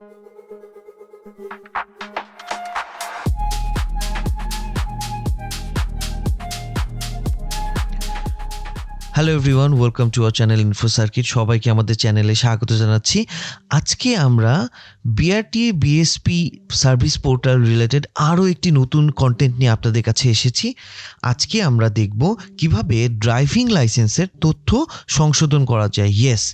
Thank you. Hello everyone welcome to our channel info circuit সবাইকে আমাদের চ্যানেলে স্বাগত জানাচ্ছি। আজকে আমরা BRT BSP service portal related আরও একটি নতুন কন্টেন্ট নিয়ে আপনাদের কাছে এসেছি। আজকে আমরা দেখব কীভাবে ড্রাইভিং লাইসেন্সের তথ্য সংশোধন করা যায়। ইয়েস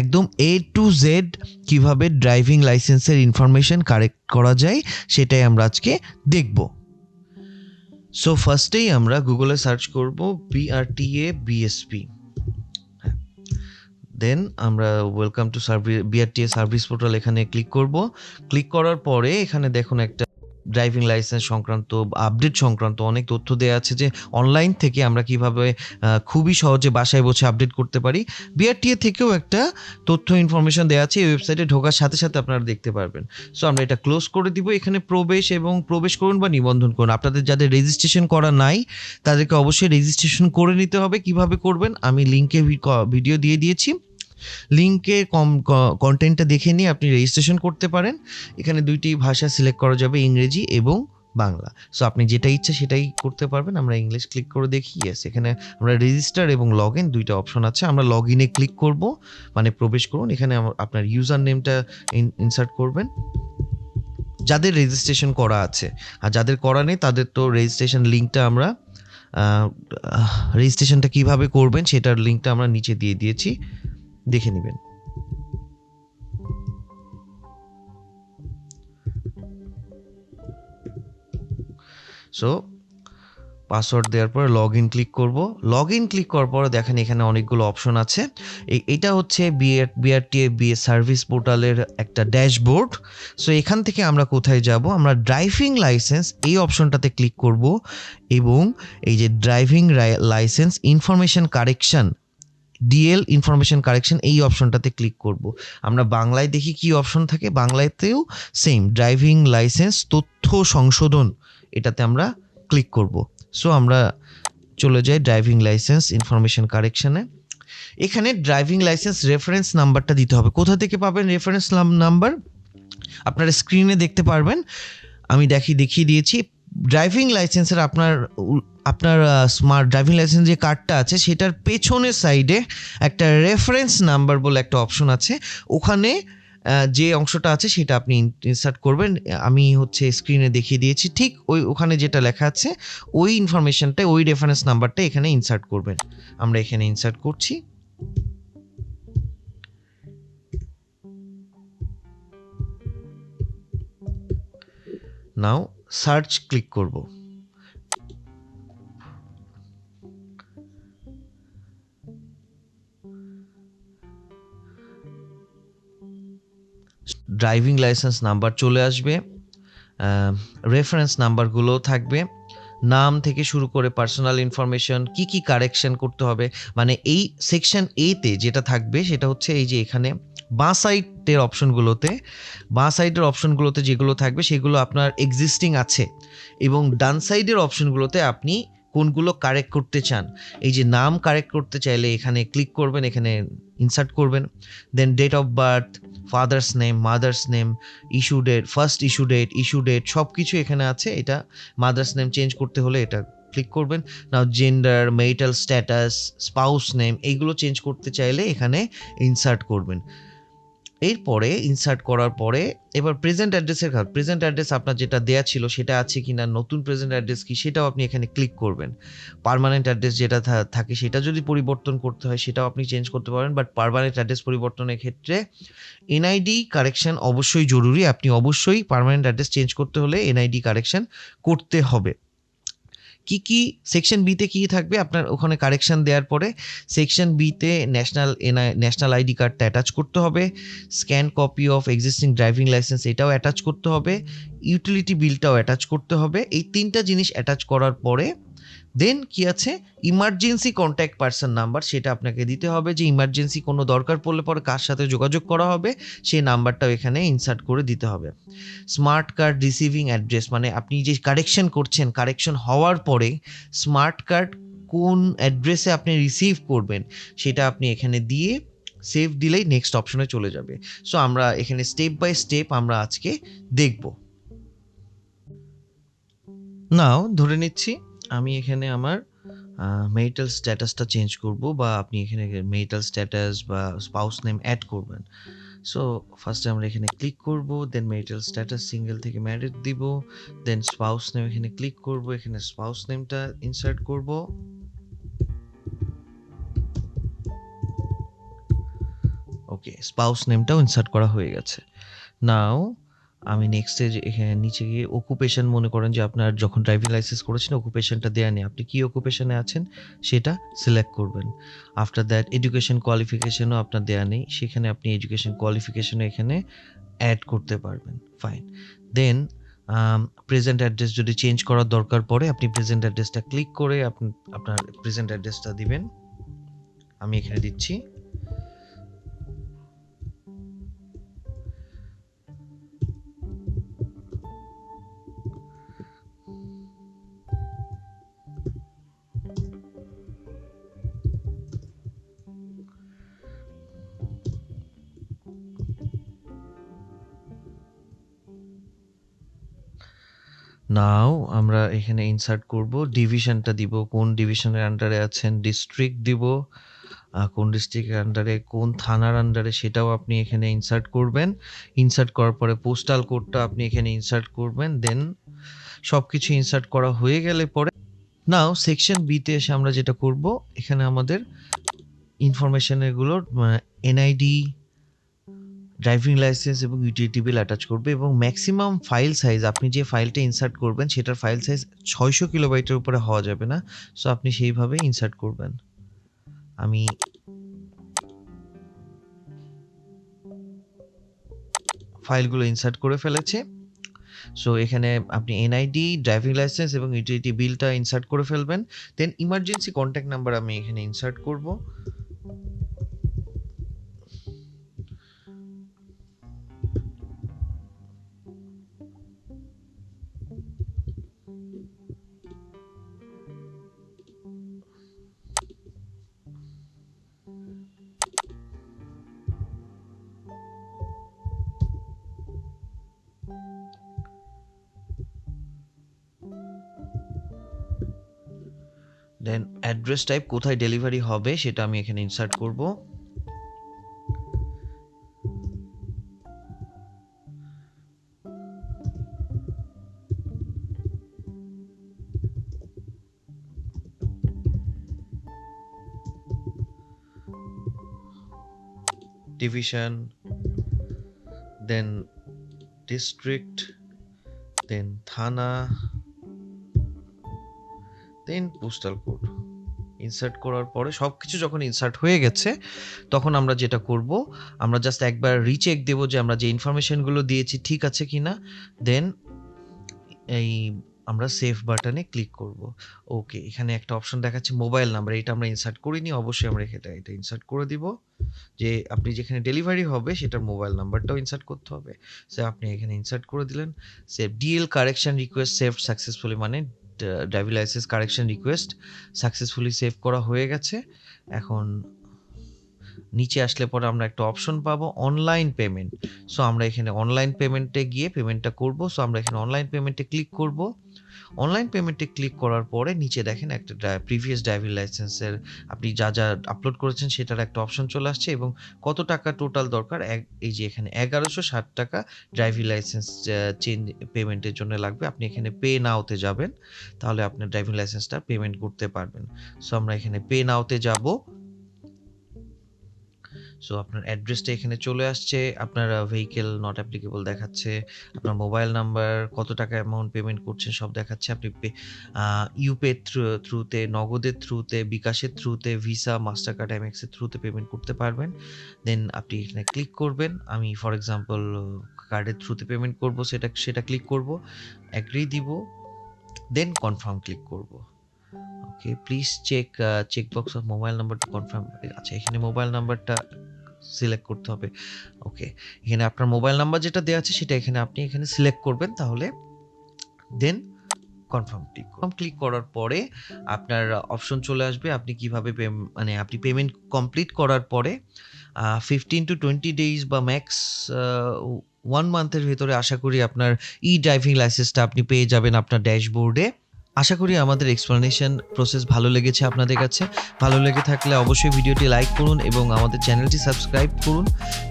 একদম এ টু জেড কীভাবে ড্রাইভিং লাইসেন্সের ইনফরমেশন কারেক্ট করা যায়, সেটাই আমরা আজকে দেখব। সো ফার্স্টেই আমরা গুগলে সার্চ করব বিআরটিএ বিএসপি দেন আমরা welcome to service BRTA service portal এখানে ক্লিক করব। ক্লিক করার পরে এখানে দেখুন একটা ড্রাইভিং লাইসেন্স সংক্রান্ত আপডেট সংক্রান্ত অনেক তথ্য দেওয়া আছে যে অনলাইন থেকে আমরা কীভাবে খুবই সহজে বাসায় বসে আপডেট করতে পারি। বিআরটিএ থেকেও একটা তথ্য ইনফরমেশন দেওয়া আছে, এই ওয়েবসাইটে ঢোকার সাথে সাথে আপনারা দেখতে পারবেন। সো আমরা এটা ক্লোজ করে দিব। এখানে প্রবেশ এবং প্রবেশ করুন বা নিবন্ধন করুন। আপনাদের যাদের রেজিস্ট্রেশন করা নাই, তাদেরকে অবশ্যই রেজিস্ট্রেশন করে নিতে হবে। কীভাবে করবেন? আমি লিঙ্কে ভিডিও দিয়ে দিয়েছি। লিঙ্কে কম কন্টেন্টটা দেখে নিয়ে আপনি রেজিস্ট্রেশন করতে পারেন। এখানে দুইটি ভাষা সিলেক্ট করা যাবে, ইংরেজি এবং বাংলা। সো আপনি যেটা ইচ্ছা সেটাই করতে পারবেন। আমরা ইংলিশ ক্লিক করে দেখি ইয়েস এখানে আমরা রেজিস্টার এবং লগ ইন দুইটা অপশন আছে। আমরা লগ ইনে ক্লিক করব মানে প্রবেশ করুন। এখানে আপনার ইউজার নেমটা ইনসার্ট করবেন। যাদের রেজিস্ট্রেশন করা আছে, আর যাদের করা নেই, তাদের তো রেজিস্ট্রেশন লিঙ্কটা আমরা রেজিস্ট্রেশনটা কীভাবে করবেন, সেটার লিঙ্কটা আমরা নিচে দিয়ে দিয়েছি। দেখে নেবেন। সো পাসওয়ার্ড দেওয়ার পরে লগ ইন ক্লিক করব। লগ ইন ক্লিক করার পরে দেখেন এখানে অনেকগুলো অপশন আছে। এটা হচ্ছে বিআর বিআরটিএ বিএ সার্ভিস পোর্টালের একটা ড্যাশবোর্ড সো এখান থেকে আমরা কোথায় যাব? আমরা ড্রাইভিং লাইসেন্স এই অপশনটাতে ক্লিক করব এবং এই যে driving licence information correction DL information correction এই অপশনটাতে ক্লিক করব। আমরা বাংলায় দেখি কি অপশন থাকে, বাংলাতেও সেম ড্রাইভিং লাইসেন্স তথ্য সংশোধন এটাতে আমরা ক্লিক করব। সো আমরা চলে যাই ড্রাইভিং লাইসেন্স ইনফরমেশন কারেকশনে এখানে ড্রাইভিং লাইসেন্স রেফারেন্স নাম্বারটা দিতে হবে। কোথা থেকে পাবেন রেফারেন্স নাম্বার আপনারা স্ক্রিনে দেখতে পারবেন। আমি দেখি দেখিয়ে দিয়েছি। ড্রাইভিং লাইসেন্সের আপনার আপনার স্মার্ট ড্রাইভিং লাইসেন্স যে কার্ডটা আছে, সেটার পেছনের সাইডে একটা রেফারেন্স নাম্বার বলে একটা অপশন আছে। ওখানে যে অংশটা আছে সেটা আপনি ইনসার্ট করবেন। আমি হচ্ছে স্ক্রিনে দেখিয়ে দিয়েছি। ঠিক ওই, ওখানে যেটা লেখা আছে, ওই ইনফরমেশনটা ওই রেফারেন্স নাম্বারটা এখানে ইনসার্ট করবেন। আমরা এখানে ইনসার্ট করছি। নাও সার্চ ক্লিক করব। ড্রাইভিং লাইসেন্স নাম্বার চলে আসবে। রেফারেন্স নাম্বারগুলোও থাকবে। নাম থেকে শুরু করে পার্সোনাল ইনফরমেশন কি কি কারেকশন করতে হবে মানে এই সেকশন এতে যেটা থাকবে সেটা হচ্ছে এই যে এখানে বাঁ সাইডের অপশনগুলোতে বাঁ সাইডের অপশনগুলোতে যেগুলো থাকবে, সেগুলো আপনার এক্সিস্টিং আছে এবং ডান সাইডের অপশনগুলোতে আপনি কোনগুলো কারেক্ট করতে চান। এই যে নাম কারেক্ট করতে চাইলে এখানে ক্লিক করবেন, এখানে ইনসার্ট করবেন then date of birth father's name mother's name issue date first issue date issue date সব কিছু এখানে আছে। এটা মাদার্স নেম চেঞ্জ করতে হলে এটা ক্লিক করবেন। Now gender marital status spouse name এইগুলো চেঞ্জ করতে চাইলে এখানে ইনসার্ট করবেন। এরপরে ইনসার্ট করার পরে, এবার প্রেজেন্ট অ্যাড্রেসের কাজ প্রেজেন্ট অ্যাড্রেস আপনার যেটা দেয়া ছিল সেটা আছে কি না নতুন প্রেজেন্ট অ্যাড্রেস কি, সেটাও আপনি এখানে ক্লিক করবেন। পারমানেন্ট অ্যাড্রেস যেটা থাকে সেটা যদি পরিবর্তন করতে হয়, সেটাও আপনি চেঞ্জ করতে পারেন বাট পার্মানেন্ট অ্যাড্রেস পরিবর্তনের ক্ষেত্রে এনআইডি কারেকশন অবশ্যই জরুরি। আপনি অবশ্যই পারমানেন্ট অ্যাড্রেস চেঞ্জ করতে হলে এনআইডি কারেকশন করতে হবে। কি কি সেকশন বিতে কি থাকবে? আপনার ওখানে কারেকশন দেওয়ার পরে সেকশন বিতে ন্যাশনাল এনআই ন্যাশনাল আইডি কার্ডটা অ্যাটাচ করতে হবে। Scan copy of existing driving licence এটাও অ্যাটাচ করতে হবে। ইউটিলিটি বিলটাও অ্যাটাচ করতে হবে। এই তিনটা জিনিস অ্যাটাচ করার পরে দেন কি আছে? ইমার্জেন্সি কন্ট্যাক্ট পার্সন নাম্বার সেটা আপনাকে দিতে হবে যে ইমার্জেন্সি কোনো দরকার পড়লে পরে কার সাথে যোগাযোগ করা হবে, সেই নাম্বারটাও এখানে ইনসার্ট করে দিতে হবে। স্মার্ট কার্ড রিসিভিং অ্যাড্রেস মানে আপনি যে কারেকশন করছেন কারেকশন হওয়ার পরে স্মার্ট কার্ড কোন অ্যাড্রেসে আপনি রিসিভ করবেন, সেটা আপনি এখানে দিয়ে সেভ দিলেই নেক্সট অপশনে চলে যাবে। সো আমরা এখানে স্টেপ বাই স্টেপ আমরা আজকে দেখব। নাও ধরে নিচ্ছি আমি এখানে আমার মেরিটাল স্ট্যাটাসটা চেঞ্জ করব বা আপনি এখানে মেরিটাল স্ট্যাটাস বা স্পাউস নেম অ্যাড করবেন। সো ফার্স্টে আমরা এখানে ক্লিক করব দেন মেরিটাল স্ট্যাটাস সিঙ্গেল থেকে ম্যারিড দিব দেন স্পাউস নেম এখানে ক্লিক করব, এখানে স্পাউস নেমটা ইনসার্ট করব। ওকে স্পাউস নেমটাও ইনসার্ট করা হয়ে গেছে। নাও আমি নেক্সটে এখানে নিচে গিয়ে অকুপেশন মনে করেন যে আপনার যখন ড্রাইভিং লাইসেন্স করেছেন অকুপেশনটা দেওয়া নেই। আপনি কী অকুপেশনে আছেন? সেটা সিলেক্ট করবেন। আফটার দ্যাট এডুকেশন কোয়ালিফিকেশনও আপনার দেওয়া নেই। সেখানে আপনি এডুকেশন কোয়ালিফিকেশনও এখানে অ্যাড করতে পারবেন। ফাইন দেন প্রেজেন্ট অ্যাড্রেস যদি চেঞ্জ করার দরকার পড়ে, আপনি প্রেজেন্ট অ্যাড্রেসটা ক্লিক করে আপনি, আপনার প্রেজেন্ট অ্যাড্রেসটা দিবেন। আমি এখানে দিচ্ছি। নাও আমরা এখানে ইনসার্ট করব ডিভিশনটা দিব, কোন ডিভিশনের আন্ডারে আছেন ডিস্ট্রিক্ট দিব কোন ডিস্ট্রিক্টের আন্ডারে কোন থানার আন্ডারে সেটাও আপনি এখানে ইনসার্ট করবেন। ইনসার্ট করার পরে পোস্টাল কোডটা আপনি এখানে ইনসার্ট করবেন দেন সব কিছু ইনসার্ট করা হয়ে গেলে পরে নাও সেকশন বিতে এসে আমরা যেটা করব, এখানে আমাদের ইনফরমেশন এগুলোর এনআইডি ড্রাইভিং লাইসেন্স এবং ইউটিলিটি বিল অ্যাটাচ করবে এবং ম্যাক্সিমাম ফাইল সাইজ আপনি যে ফাইলটা ইনসার্ট করবেন, সেটার ফাইল সাইজ ছয়শো কিলোবাইটের উপরে হওয়া যাবে না। সো আপনি সেইভাবে ইনসার্ট করবেন। আমি ফাইলগুলো ইনসার্ট করে ফেলেছি। সো এখানে আপনি এনআইডি ড্রাইভিং লাইসেন্স এবং ইউটিলিটি বিলটা ইনসার্ট করে ফেলবেন। দেন ইমার্জেন্সি কন্ট্যাক্ট নাম্বার আমি এখানে ইনসার্ট করব। দেন অ্যাড্রেস টাইপ কোথায় ডেলিভারি হবে সেটা আমি এখানে ইনসার্ট করব। ডিভিশন দেন ডিস্ট্রিক্ট দেন থানা দেন পোস্টাল কোড ইনসার্ট করার পরে সব কিছু যখন ইনসার্ট হয়ে গেছে, তখন আমরা যেটা করব, আমরা জাস্ট একবার রিচেক দেব যে আমরা যে ইনফরমেশনগুলো দিয়েছি ঠিক আছে কি না দেন এই আমরা সেভ বাটনে ক্লিক করব। ওকে এখানে একটা অপশন দেখাচ্ছে মোবাইল নাম্বার এটা আমরা ইনসার্ট করিনি, অবশ্যই আমরা এটা এটা ইনসার্ট করে দিব। যে আপনি যেখানে ডেলিভারি হবে, সেটার মোবাইল নাম্বারটাও ইনসার্ট করতে হবে। সে আপনি এখানে ইনসার্ট করে দিলেন। Save DL correction request save successfully মানে driving licence correction request successfully save করা হয়ে গেছে। এখন নিচে আসলে পরে আমরা একটা অপশন পাবো অনলাইন পেমেন্ট সো আমরা এখানে অনলাইন পেমেন্টে গিয়ে পেমেন্টটা করব। সো আমরা এখানে অনলাইন পেমেন্টে ক্লিক করব। অনলাইন পেমেন্টে ক্লিক করার পরে নিচে দেখেন একটা প্রিভিয়াস ড্রাইভিং লাইসেন্সের আপনি যা যা আপলোড করেছেন সেটার একটা অপশন চলে আসছে এবং কত টাকা টোটাল দরকার? এই যে এখানে এগারোশো ষাট টাকা ড্রাইভিং লাইসেন্স চেঞ্জ পেমেন্টের জন্য লাগবে। আপনি এখানে পে নাওতে যাবেন। তাহলে আপনার ড্রাইভিং লাইসেন্সটা পেমেন্ট করতে পারবেন। সো আমরা এখানে পে নাওতে যাব। সো আপনার অ্যাড্রেসটা এখানে চলে আসছে আপনার ভেহিকেল নট অ্যাপ্লিকেবল দেখাচ্ছে আপনার মোবাইল নাম্বার কত টাকা অ্যামাউন্ট পেমেন্ট করছেন সব দেখাচ্ছে। আপনি ইউপে থ্রুতে নগদের থ্রুতে বিকাশের থ্রুতে ভিসা মাস্টার কার্ড এমএক্সের থ্রুতে পেমেন্ট করতে পারবেন। দেন আপনি এখানে ক্লিক করবেন। আমি ফর এক্সাম্পল কার্ডের থ্রুতে পেমেন্ট করব সেটা সেটা ক্লিক করব অ্যাগ্রি দিব দেন কনফার্ম ক্লিক করব। Okay please check check box of mobile number to confirm আচ্ছা এখানে মোবাইল নাম্বারটা সিলেক্ট করতে হবে। ওকে এখানে আপনার মোবাইল নাম্বার যেটা দেওয়া আছে সেটা এখানে আপনি এখানে সিলেক্ট করবেন, তাহলে then confirm click confirm click করার পরে আপনার অপশন চলে আসবে, আপনি কীভাবে মানে আপনি পেমেন্ট কমপ্লিট করার পরে ফিফটিন টু টোয়েন্টি ডেজ বা ম্যাক্স ওয়ান মান্থের ভেতরে আশা করি আপনার ই ড্রাইভিং লাইসেন্সটা আপনি পেয়ে যাবেন আপনার ড্যাশবোর্ডে আশা করি আমাদের এক্সপ্লানেশন প্রসেস ভালো লেগেছে আপনাদের কাছে। ভালো লেগে থাকলে অবশ্যই ভিডিওটি লাইক করুন এবং আমাদের চ্যানেলটি সাবস্ক্রাইব করুন।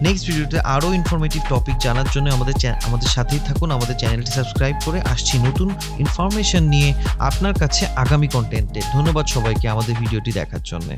নেক্সট ভিডিওতে আরও ইনফরমেটিভ টপিক জানার জন্য আমাদের আমাদের সাথেই থাকুন, আমাদের চ্যানেলটি সাবস্ক্রাইব করে আসছি নতুন ইনফরমেশন নিয়ে আপনার কাছে আগামী কন্টেন্টে ধন্যবাদ সবাইকে আমাদের ভিডিওটি দেখার জন্য।